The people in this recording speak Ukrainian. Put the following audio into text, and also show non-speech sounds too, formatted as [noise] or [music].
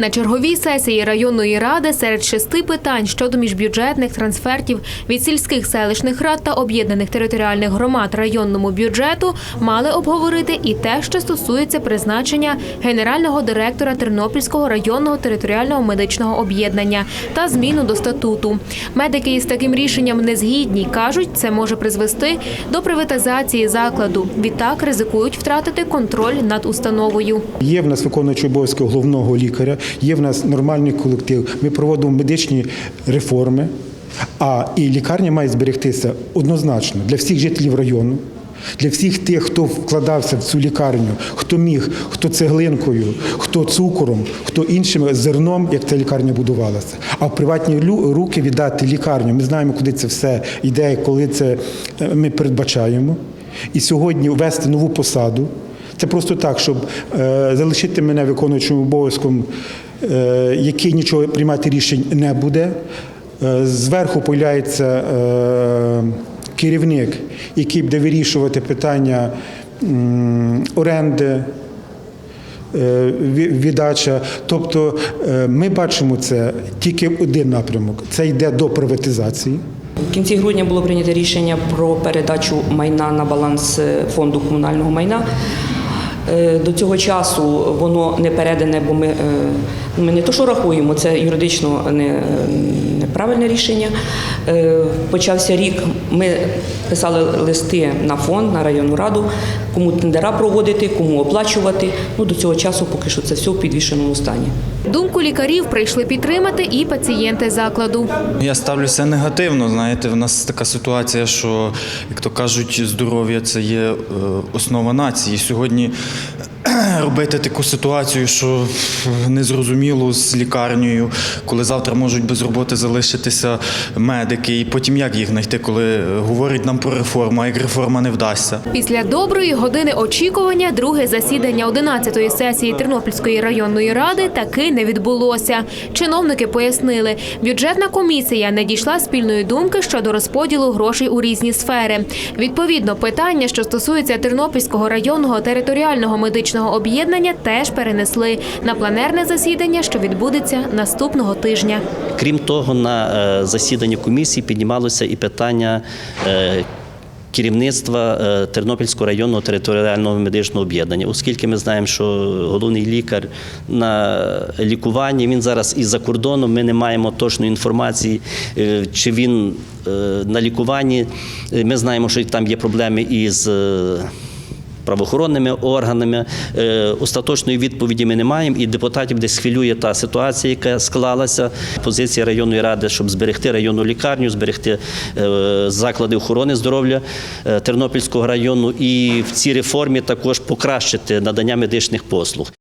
На черговій сесії районної ради серед шести питань щодо міжбюджетних трансфертів від сільських селищних рад та об'єднаних територіальних громад районному бюджету мали обговорити і те, що стосується призначення генерального директора Тернопільського районного територіального медичного об'єднання та зміну до статуту. Медики із таким рішенням не згідні. кажуть, це може призвести до приватизації закладу. Відтак ризикують втратити контроль над установою. Є в нас виконуючий обов'язки головного лікаря, є в нас нормальний колектив. Ми проводимо медичні реформи, а і лікарня має зберегтися однозначно для всіх жителів району. Для всіх тих, хто вкладався в цю лікарню, хто міг, хто цеглинкою, хто цукором, хто іншим зерном, як ця лікарня будувалася. А в приватні руки віддати лікарню. Ми знаємо, куди це все йде, коли це е, ми передбачаємо. І сьогодні ввести нову посаду. Це просто так, щоб е, залишити мене виконуючим обов'язком, е, який нічого приймати рішень не буде. Е, зверху появляється керівник, який буде вирішувати питання оренди. Віддача, тобто ми бачимо це тільки один напрямок. Це йде до приватизації. В кінці грудня було прийнято рішення про передачу майна на баланс фонду комунального майна. Е, До цього часу воно не передане, бо ми, е, ми не то, що рахуємо, це юридично не, неправильне рішення. Е, Почався рік, ми писали листи на фонд, на районну раду, кому тендера проводити, кому оплачувати. Ну, до цього часу поки що це все в підвішеному стані. Думку лікарів прийшли підтримати і пацієнти закладу. Я ставлюся негативно. Знаєте, в нас така ситуація, що, як то кажуть, здоров'я це є е, основа нації. Сьогодні [clears throat] робити таку ситуацію, що незрозуміло з лікарнею, коли завтра можуть без роботи залишитися медики, і потім як їх знайти, коли говорять нам про реформу, а як реформа не вдасться. Після доброї години очікування друге засідання 11-ї сесії Тернопільської районної ради таки не відбулося. Чиновники пояснили, бюджетна комісія не дійшла спільної думки щодо розподілу грошей у різні сфери. Відповідно, питання, що стосується Тернопільського районного територіального медичного об'єднання, теж перенесли на планерне засідання, що відбудеться наступного тижня. Крім того, на е, засіданні комісії піднімалося і питання. е, Керівництва е, Тернопільського районного територіального медичного об'єднання, оскільки ми знаємо, що головний лікар на лікуванні він зараз із за кордоном. Ми не маємо точної інформації, чи він на лікуванні. Ми знаємо, що там є проблеми із. Правоохоронними органами. Е, Остаточної відповіді ми не маємо, і депутатів десь хвилює та ситуація, яка склалася. Позиція районної ради, щоб зберегти районну лікарню, зберегти е, заклади охорони здоров'я е, Тернопільського району, і в цій реформі також покращити надання медичних послуг.